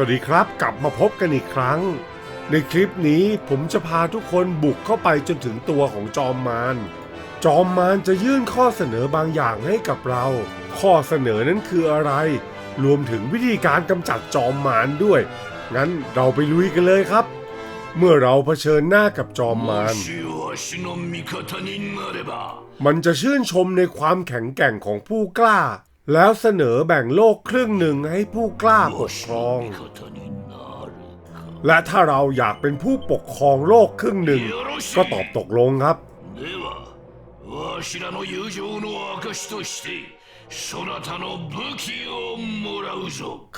วัสดีครับกลับมาพบกันอีกครั้ง ในคลิปนี้ผมจะพาทุกคนบุกเข้าไปจนถึงตัวของจอมมารจอมมารจะยื่นข้อเสนอบางอย่างให้กับเรา ข้อเสนอนั้นคืออะไร รวมถึงวิธีการกำจัดจอมมารด้วย งั้นเราไปลุยกันเลยครับ เมื่อเราเผชิญหน้ากับจอมมารมันจะชื่นชมในความแข็งแกร่งของผู้กล้า แล้วเสนอแบ่งโลกครึ่งหนึ่งให้ผู้กล้าปกครอง และถ้าเราอยากเป็นผู้ปกครองโลกครึ่งหนึ่ง ก็ตอบตกลงครับ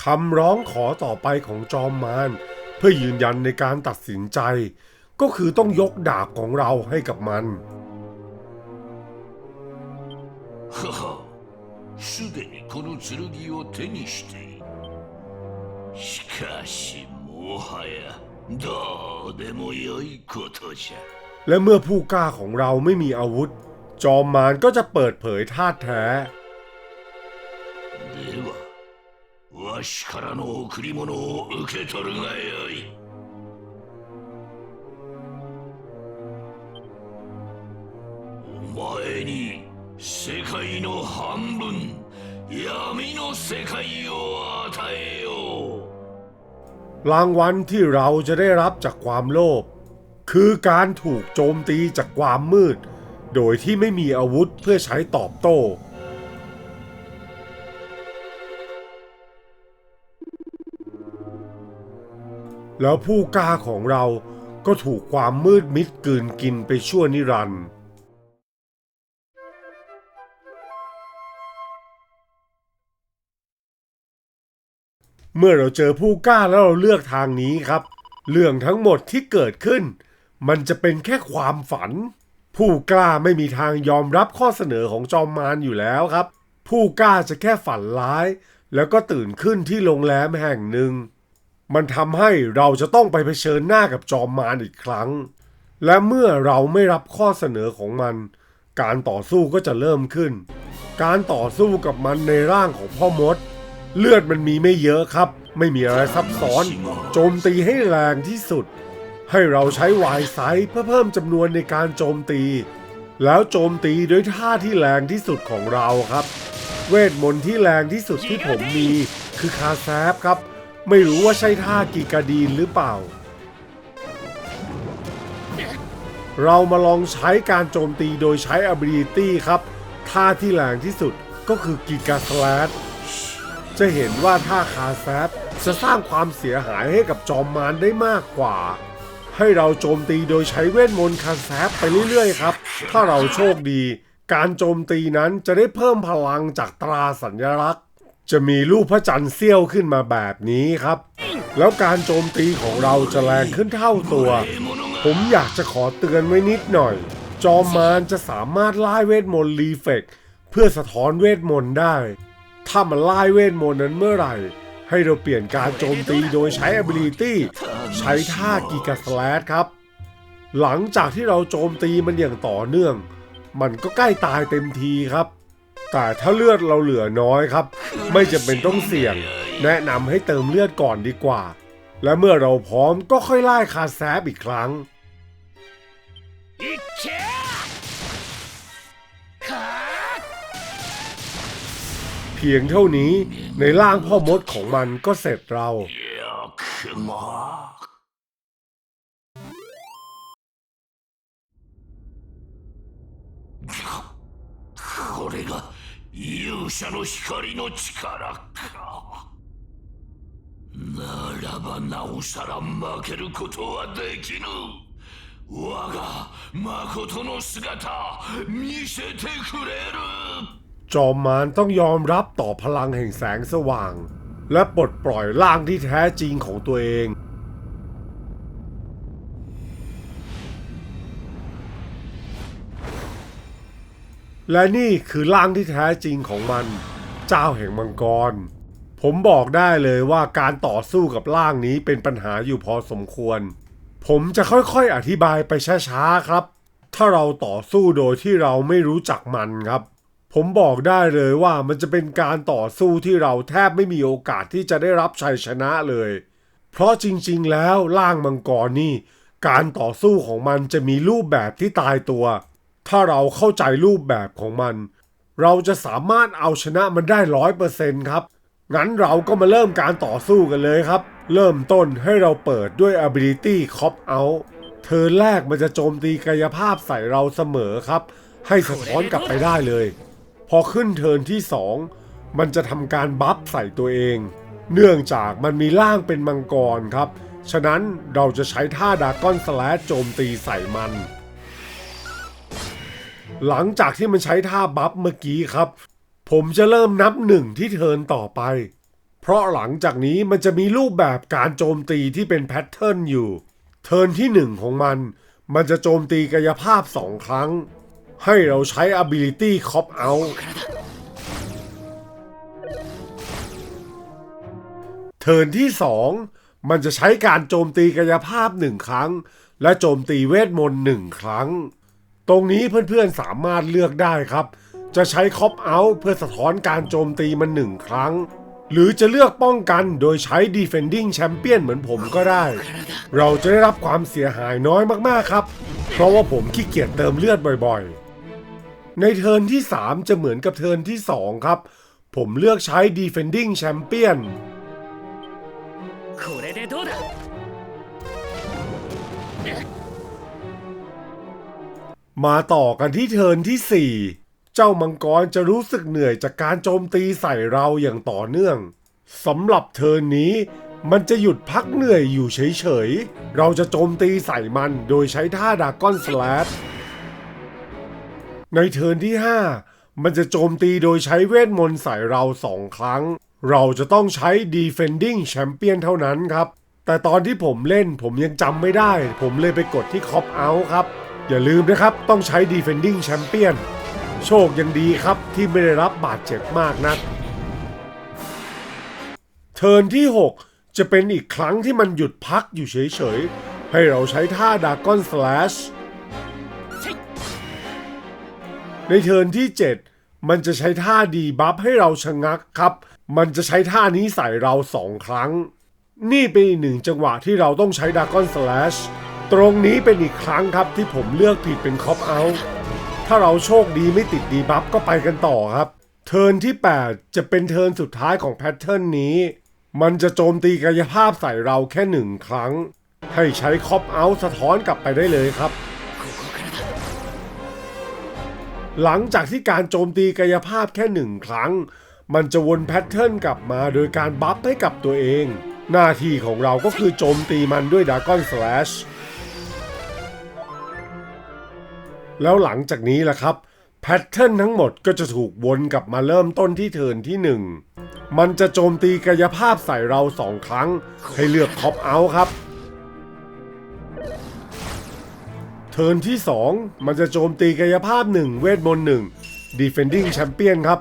คำร้องขอต่อไปของจอมมารเพื่อยืนยันในการตัดสินใจ ก็คือต้องยกดาบของเราให้กับมันฮ่า すでにこの剣を手にしているしかしもはやどうでもよいことじゃ และเมื่อผู้กล้าของเราไม่มีอาวุธ จอมมารก็จะเปิดเผยท่าตุแท้ ではわしからの贈り物を受け取るがよいお前に世界の半分 闇の世界を与えよう รางวัลที่เราจะได้รับจากความโลภคือการถูกโจมตีจากความมืด โดยที่ไม่มีอาวุธเพื่อใช้ตอบโต้ แล้วผู้กล้าของเราก็ถูกความมืดมิดกลืนกินไปชั่วนิรันดร์ เมื่อเราเจอผู้กล้าแล้วเราเลือกทางนี้ครับ เรื่องทั้งหมดที่เกิดขึ้น มันจะเป็นแค่ความฝัน ผู้กล้าไม่มีทางยอมรับข้อเสนอของจอมมารอยู่แล้วครับ ผู้กล้าจะแค่ฝันร้าย แล้วก็ตื่นขึ้นที่โรงแรมแห่งหนึ่ง มันทำให้เราจะต้องไปเผชิญหน้ากับจอมมารอีกครั้ง และเมื่อเราไม่รับข้อเสนอของมัน การต่อสู้ก็จะเริ่มขึ้น การต่อสู้กับมันในร่างของพ่อมด เลือดมันมีไม่เยอะครับ ไม่มีอะไรซับซ้อน โจมตีให้แรงที่สุด ให้เราใช้วายไซส์เพื่อเพิ่มจำนวนในการโจมตี แล้วโจมตีด้วยท่าที่แรงที่สุดของเราครับ เวทมนต์ที่แรงที่สุดที่ผมมี คือคาแซฟครับ ไม่รู้ว่าใช่ท่ากีกาดีนหรือเปล่า เรามาลองใช้การโจมตีโดยใช้ ability ครับ ท่าที่แรงที่สุดก็คือกิกาสแลช จะเห็นว่าท่าคาแซฟจะสร้างความเสียหายให้กับจอมมารได้มากกว่า ให้เราโจมตีโดยใช้เวทมนต์คาแซฟไปเรื่อยๆครับ ถ้าเราโชคดี การโจมตีนั้นจะได้เพิ่มพลังจากตราสัญลักษณ์ จะมีรูปพระจันทร์เสี้ยวขึ้นมาแบบนี้ครับ แล้วการโจมตีของเราจะแรงขึ้นเท่าตัว ผมอยากจะขอเตือนไว้นิดหน่อย จอมมารจะสามารถไล่เวทมนต์รีเฟกเพื่อสะท้อนเวทมนต์ได้ ถ้ามันไล่เวทมนต์นั้นเมื่อไหร่ ให้เราเปลี่ยนการโจมตีโดยใช้ ability ใช้ท่ากีกาสแลชครับ หลังจากที่เราโจมตีมันอย่างต่อเนื่อง มันก็ใกล้ตายเต็มทีครับ แต่ถ้าเลือดเราเหลือน้อยครับ ไม่จำเป็นต้องเสี่ยง แนะนำให้เติมเลือดก่อนดีกว่า และเมื่อเราพร้อมก็ค่อยไล่คาแซฟอีกครั้ง พียงเท่านี้ในร่างพ่อมดของมันก็เสร็จเรา よくもこれが勇者の光の力かならばなおさら負けることはできぬ我が誠の姿見せてくれる จอมมารต้องยอมรับต่อพลังแห่งแสงสว่าง และปลดปล่อยร่างที่แท้จริงของตัวเอง และนี่คือร่างที่แท้จริงของมัน เจ้าแห่งมังกร ผมบอกได้เลยว่าการต่อสู้กับร่างนี้เป็นปัญหาอยู่พอสมควร ผมจะค่อยๆอธิบายไปช้าๆครับ ถ้าเราต่อสู้โดยที่เราไม่รู้จักมันครับ ผมบอกได้เลยว่ามันจะเป็นการต่อสู้ที่เราแทบไม่มีโอกาสที่จะได้รับชัยชนะเลย เพราะจริงๆ แล้วล่างมังกรนี่ การต่อสู้ของมันจะมีรูปแบบที่ตายตัว ถ้าเราเข้าใจรูปแบบของมัน เราจะสามารถเอาชนะมันได้ร้อยเปอร์เซ็นต์ครับ งั้นเราก็มาเริ่มการต่อสู้กันเลยครับ เริ่มต้นให้เราเปิดด้วย ability cop out เธอแรกมันจะโจมตีกายภาพใส่เราเสมอครับ ให้สะท้อนกลับไปได้เลย พอขึ้นเทิร์นที่ 2 มันจะทำการบัฟใส่ตัวเอง เนื่องจากมันมีร่างเป็นมังกรครับ ฉะนั้นเราจะใช้ท่าดากอนสแลชโจมตีใส่มัน หลังจากที่มันใช้ท่าบัฟเมื่อกี้ครับ ผมจะเริ่มนับหนึ่งที่เทิร์นต่อไป เพราะหลังจากนี้มันจะมีรูปแบบการโจมตีที่เป็นแพทเทิร์นอยู่ เทิร์นที่หนึ่งของมัน มันจะโจมตีกายภาพสองครั้ง ให้เราใช้ ability cop out เทิร์นที่ 2 มันจะใช้การโจมตีกายภาพหนึ่งครั้ง และโจมตีเวทมนต์หนึ่งครั้ง ตรงนี้เพื่อนๆสามารถเลือกได้ครับ จะใช้คอปเอาเพื่อสะท้อนการโจมตีมันหนึ่งครั้ง หรือจะเลือกป้องกันโดยใช้ defending champion เหมือนผมก็ได้ เราจะได้รับความเสียหายน้อยมากๆครับ เพราะว่าผมขี้เกียจเติมเลือดบ่อยๆ ในเทิร์นที่ 3 จะเหมือนกับเทิร์นที่ 2 ครับ ผมเลือกใช้ defending champion มาต่อกันที่เทิร์นที่ 4 เจ้ามังกรจะรู้สึกเหนื่อยจากการโจมตีใส่เราอย่างต่อเนื่องสำหรับเทิร์นนี้มันจะหยุดพักเหนื่อยอยู่เฉยๆ เราจะโจมตีใส่มันโดยใช้ท่าดากอนสลัด ในเทิร์นที่ 5 มันจะโจมตีโดยใช้เวทมนต์ใส่เราสองครั้ง เราจะต้องใช้ defending champion เท่านั้นครับ แต่ตอนที่ผมเล่นผมยังจำไม่ได้ ผมเลยไปกดที่ cop out ครับ อย่าลืมนะครับต้องใช้ defending champion โชคยังดีครับที่ไม่ได้รับบาดเจ็บมากนักเทิร์นที่ 6 จะเป็นอีกครั้งที่มันหยุดพักอยู่เฉยๆ ให้เราใช้ท่าดากอนสแลช ในเทิร์นที่ 7 มันจะใช้ท่าดีบัฟให้เราชะงักครับ มันจะใช้ท่านี้ใส่เราสองครั้ง นี่เป็นอีกหนึ่งจังหวะที่เราต้องใช้ดากอนสแลชตรงนี้เป็นอีกครั้งครับที่ผมเลือกผิดเป็นคอปเอาถ้าเราโชคดีไม่ติดดีบัฟก็ไปกันต่อครับ เทิร์นที่ 8 จะเป็นเทิร์นสุดท้ายของแพทเทิร์นนี้ มันจะโจมตีกายภาพใส่เราแค่หนึ่งครั้ง ให้ใช้คอปเอาสะท้อนกลับไปได้เลยครับ หลังจากที่การโจมตีกายภาพแค่หนึ่งครั้ง มันจะวนแพทเทิร์นกลับมาโดยการบัฟให้กับตัวเอง หน้าที่ของเราก็คือโจมตีมันด้วยดากอนสแลชแล้วหลังจากนี้แหละครับแพทเทิร์นทั้งหมดก็จะถูกวนกลับมาเริ่มต้นที่เทิร์นที่ 1 มันจะโจมตีกายภาพใส่เราสองครั้ง ให้เลือกคอปเอาครับ ทิร์นที่ 2 มันจะโจมตีกายภาพ 1 เวทมนต์หนึ่ง defending champion ครับ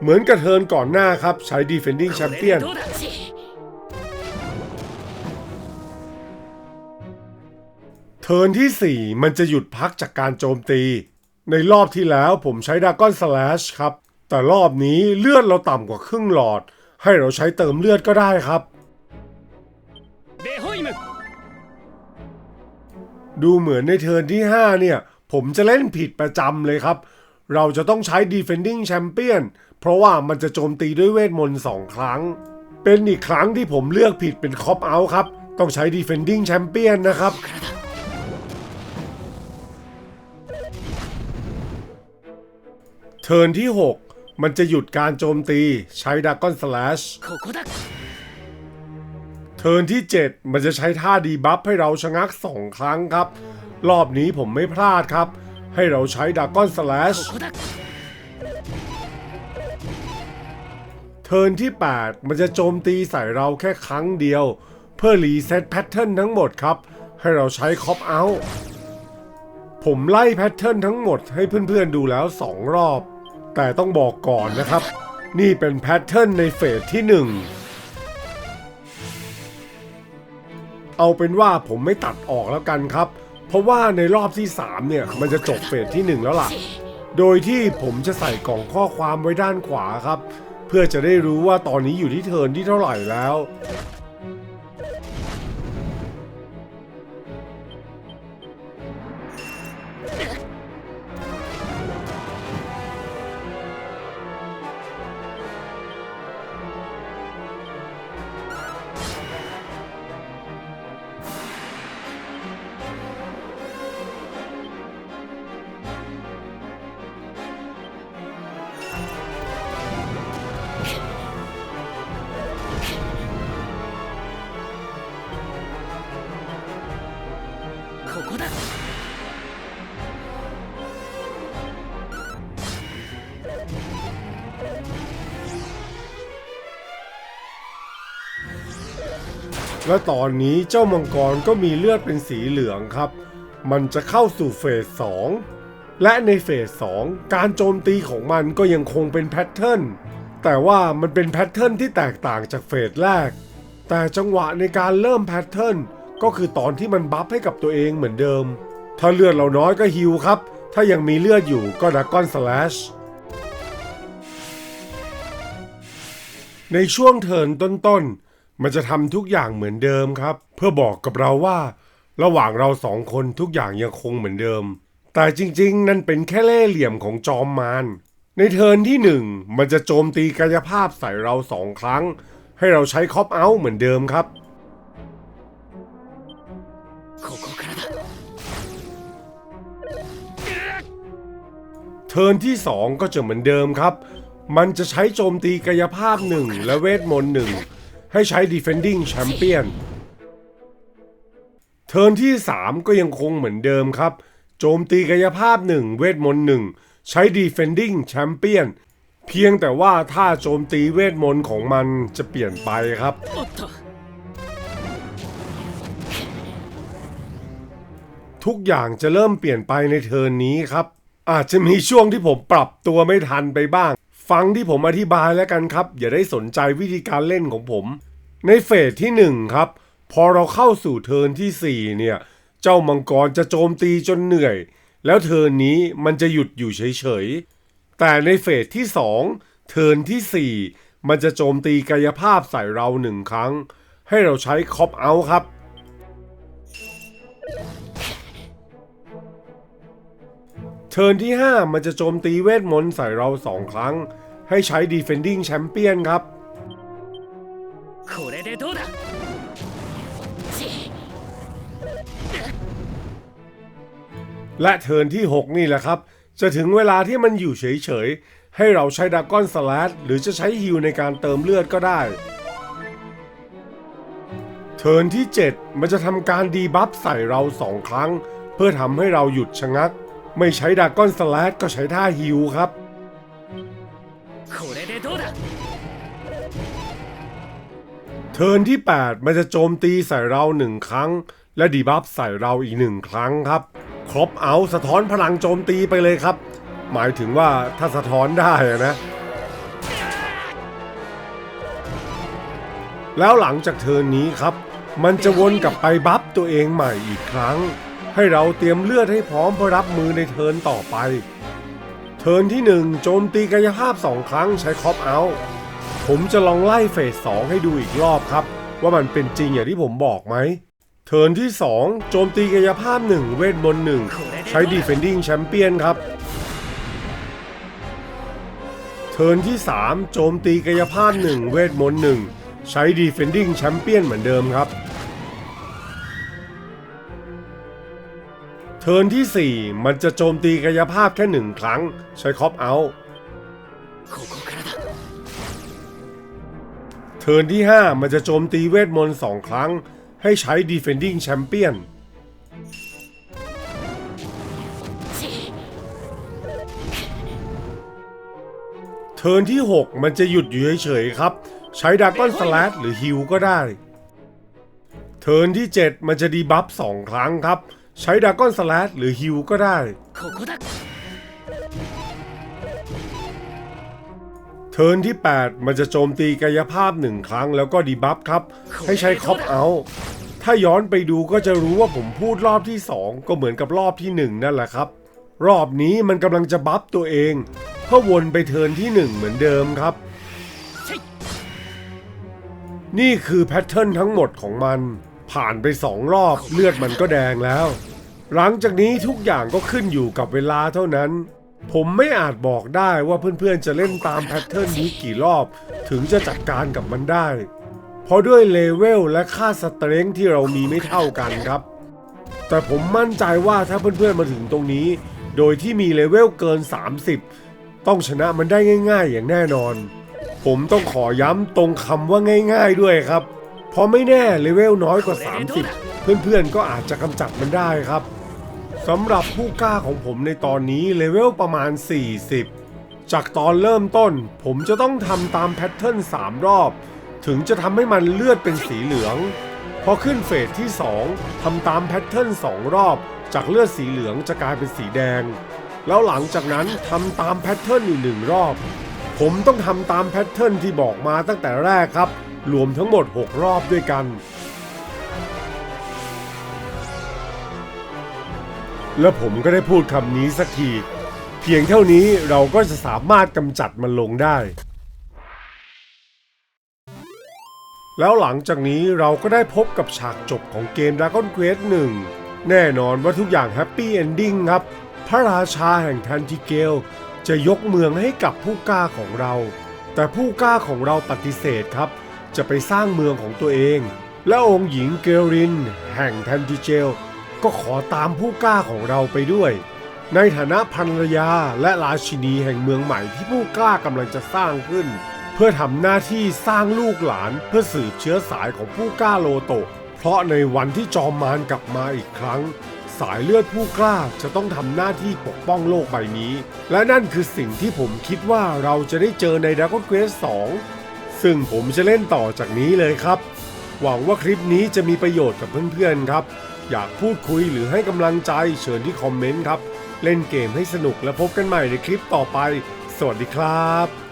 เหมือนกระเทินก่อนหน้าครับ ใช้ defending champion เทิร์นที่ 4 มันจะหยุดพักจากการโจมตี ในรอบที่แล้วผมใช้ดากอนสแลชครับ แต่รอบนี้เลือดเราต่ำกว่าครึ่งหลอด ให้เราใช้เติมเลือดก็ได้ครับ ดูเหมือนในเทิร์นที่ 5 เนี่ย ผมจะเล่นผิดประจำเลยครับ เราจะต้องใช้ defending champion เพราะว่ามันจะโจมตีด้วยเวทมนต์ 2 ครั้ง เป็นอีกครั้งที่ผมเลือกผิดเป็น cop out ครับ ต้องใช้ defending champion นะครับเทิร์นที่ 6 มันจะหยุดการโจมตีใช้ดากอนสลัช ทิร์นที่ 7 มันจะใช้ท่าดีบัฟให้เราชะงักสองครั้งครับ รอบนี้ผมไม่พลาดครับ ให้เราใช้ดากอนสแลชเทิร์นที่ 8 มันจะโจมตีใส่เราแค่ครั้งเดียว เพื่อรีเซ็ตแพทเทิร์นทั้งหมดครับ ให้เราใช้คอปเอาผมไล่แพทเทิร์นทั้งหมดให้เพื่อนๆดูแล้ว 2 รอบ แต่ต้องบอกก่อนนะครับ นี่เป็นแพทเทิร์นในเฟสที่ 1 เอาเป็นว่าผมไม่ตัดออกแล้วกันครับ เพราะว่าในรอบที่ 3 เนี่ย มันจะจบเฟสที่ 1 แล้วล่ะ โดยที่ผมจะใส่กล่องข้อความไว้ด้านขวาครับ เพื่อจะได้รู้ว่าตอนนี้อยู่ที่เทิร์นที่เท่าไหร่แล้ว และตอนนี้เจ้ามังกรก็มีเลือดเป็นสีเหลืองครับ มันจะเข้าสู่เฟส2และในเฟส2การโจมตีของมันก็ยังคงเป็นแพทเทิร์น แต่ว่ามันเป็นแพทเทิร์นที่แตกต่างจากเฟสแรก แต่จังหวะในการเริ่มแพทเทิร์นก็คือตอนที่มันบัฟให้กับตัวเองเหมือนเดิม ถ้าเลือดเราน้อยก็ฮิวครับ ถ้ายังมีเลือดอยู่ก็ดักกอนสแลชในช่วงเทิร์นต้นๆ มันจะทำทุกอย่างเหมือนเดิมครับ เพื่อบอกกับเราว่า ระหว่างเราสองคนทุกอย่างยังคงเหมือนเดิม แต่จริงๆ นั่นเป็นแค่เล่เหลี่ยมของจอมมารในเทินที่หนึ่งมันจะโจมตีกายภาพใส่เราสองครั้ง ให้เราใช้คอปเอาท์เหมือนเดิมครับ เทินที่ 2 ก็จะเหมือนเดิมครับ มันจะใช้โจมตีกายภาพหนึ่งและเวทมนต์หนึ่ง ให้ใช้ defending champion เทิร์นที่ 3 ก็ยังคงเหมือนเดิมครับ โจมตีกายภาพ 1 เวทมนต์1ใช้ defending champion เพียงแต่ว่าถ้าโจมตีเวทมนต์ของมันจะเปลี่ยนไปครับ ทุกอย่างจะเริ่มเปลี่ยนไปในเทิร์นนี้ครับ อาจจะมีช่วงที่ผมปรับตัวไม่ทันไปบ้าง ฟังที่ผมอธิบายแล้วกันครับ อย่าได้สนใจวิธีการเล่นของผม ในเฟสที่ 1 ครับ พอเราเข้าสู่เทิร์นทีสี่4 เนี่ย เจ้ามังกรจะโจมตีจนเหนื่อย แล้วเทิร์นนี้มันจะหยุดอยู่เฉยๆ แต่ในเฟสที่ 2 เทิร์นทีสี่4 มันจะโจมตีกายภาพใส่เราหนึ่งครั้ง ให้เราใช้คอปเอาครับ เทิร์นที่ 5 มันจะโจมตีเวทมนต์ใส่เราสองครั้ง ให้ใช้ Defending Champion ครับ และเทิร์นที่ 6 นี่แหละครับ จะถึงเวลาที่มันอยู่เฉย ๆ ให้เราใช้ดากอนสลัดหรือจะใช้ฮิวในการเติมเลือดก็ได้ เทิร์นที่ 7 มันจะทำการดีบัฟใส่เราสองครั้ง เพื่อทำให้เราหยุดชะงัก ไม่ใช้ดากอนสลัดก็ใช้ท่าฮิวครับ เทิร์นที่ 8 มันจะโจมตีใส่เราหนึ่งครั้ง และดีบัฟใส่เราอีกหนึ่งครั้งครับ ครบเอาสะท้อนพลังโจมตีไปเลยครับ หมายถึงว่าถ้าสะท้อนได้นะ แล้วหลังจากเทิร์นนี้ครับ มันจะวนกลับไปบัฟตัวเองใหม่อีกครั้ง ให้เราเตรียมเลือดให้พร้อมเพื่อรับมือในเทิร์นต่อไป เทิร์นที่ 1 โจมตีกายภาพ 2 ครั้งใช้คอปเอาท์ผมจะลองไล่เฟส 2 ให้ดูอีกรอบครับ ว่ามันเป็นจริงอย่างที่ผมบอกไหม เทิร์นที่ 2 โจมตีกายภาพ 1 เวทมนต์1ใช้ Defending Champion ครับ เทิร์นที่ 3 โจมตีกายภาพ 1 เวทมนต์1ใช้ Defending Champion เหมือนเดิมครับ เทิร์นที่ 4 มันจะโจมตีกายภาพแค่หนึ่งครั้ง ใช้คอปเอาท์เทิร์นที่ 5 มันจะโจมตีเวทมนต์2ครั้ง ให้ใช้ Defending Champion เทิร์นที่ 6 มันจะหยุดอยู่เฉยๆครับ ใช้ดากอนสลัดหรือฮิวก็ได้ เทิร์นที่ 7 มันจะดีบัฟ2ครั้งครับ ใช้ดากอนสลัดหรือฮิวก็ได้ เทิร์นที่ 8 มันจะโจมตีกายภาพหนึ่งครั้งแล้วก็ดีบัฟครับ ให้ใช้คอปเอาถ้าย้อนไปดูก็จะรู้ว่าผมพูดรอบที่ 2 ก็เหมือนกับรอบที่ 1 นั่นแหละครับ รอบนี้มันกำลังจะบัฟตัวเองเพื่อวนไปเทิร์นที่ 1 เหมือนเดิมครับ นี่คือแพทเทิร์นทั้งหมดของมัน ผ่านไปสองรอบเลือดมันก็แดงแล้ว หลังจากนี้ทุกอย่างก็ขึ้นอยู่กับเวลาเท่านั้น ผมไม่อาจบอกได้ว่าเพื่อนๆจะเล่นตามแพทเทิร์นนี้กี่รอบ ถึงจะจัดการกับมันได้ เพราะด้วยเลเวลและค่าสเตรนท์ที่เรามีไม่เท่ากันครับ แต่ผมมั่นใจว่าถ้าเพื่อนๆมาถึงตรงนี้ โดยที่มีเลเวลเกิน 30 ต้องชนะมันได้ง่าย ๆ อย่างแน่นอน ผมต้องขอย้ำตรงคำว่าง่าย ๆ ด้วยครับ เพราะไม่แน่เลเวลน้อยกว่า 30 เพื่อนๆก็อาจจะกำจัดมันได้ครับสำหรับผู้กล้าของผมในตอนนี้เลเวลประมาณ 40 จากตอนเริ่มต้น ผมจะต้องทำตามแพทเทิร์น3 รอบ ถึงจะทำให้มันเลือดเป็นสีเหลือง พอขึ้นเฟสที่ 2ทำตามแพทเทิร์น2 รอบ จากเลือดสีเหลืองจะกลายเป็นสีแดง แล้วหลังจากนั้นทำตามแพทเทิร์นอีกหนึ่งรอบ ผมต้องทำตามแพทเทิร์นที่บอกมาตั้งแต่แรกครับ รวมทั้งหมด 6 รอบด้วยกัน และผมก็ได้พูดคำนี้สักที เพียงเท่านี้เราก็จะสามารถกำจัดมันลงได้ แล้วหลังจากนี้เราก็ได้พบกับฉากจบของเกม Dragon Quest 1 แน่นอนว่าทุกอย่างแฮปปี้เอนดิ้งครับ พระราชาแห่งทันติเกลจะยกเมืองให้กับผู้กล้าของเรา แต่ผู้กล้าของเราปฏิเสธครับ จะไปสร้างเมืองของตัวเอง และองค์หญิงเกลริน แห่งแทนติเจล ก็ขอตามผู้กล้าของเราไปด้วย ในฐานะภรรยาและราชินีแห่งเมืองใหม่ที่ผู้กล้ากำลังจะสร้างขึ้น เพื่อทำหน้าที่สร้างลูกหลานเพื่อสืบเชื้อสายของผู้กล้าโลโตเพราะในวันที่จอมมารกลับมาอีกครั้ง สายเลือดผู้กล้าจะต้องทำหน้าที่ปกป้องโลกใบนี้ และนั่นคือสิ่งที่ผมคิดว่าเราจะได้เจอใน Dragon Quest 2 ซึ่งผมจะเล่นต่อจากนี้เลยครับ หวังว่าคลิปนี้จะมีประโยชน์กับเพื่อนๆครับ อยากพูดคุยหรือให้กำลังใจเชิญที่คอมเมนต์ครับ เล่นเกมให้สนุกและพบกันใหม่ในคลิปต่อไป สวัสดีครับ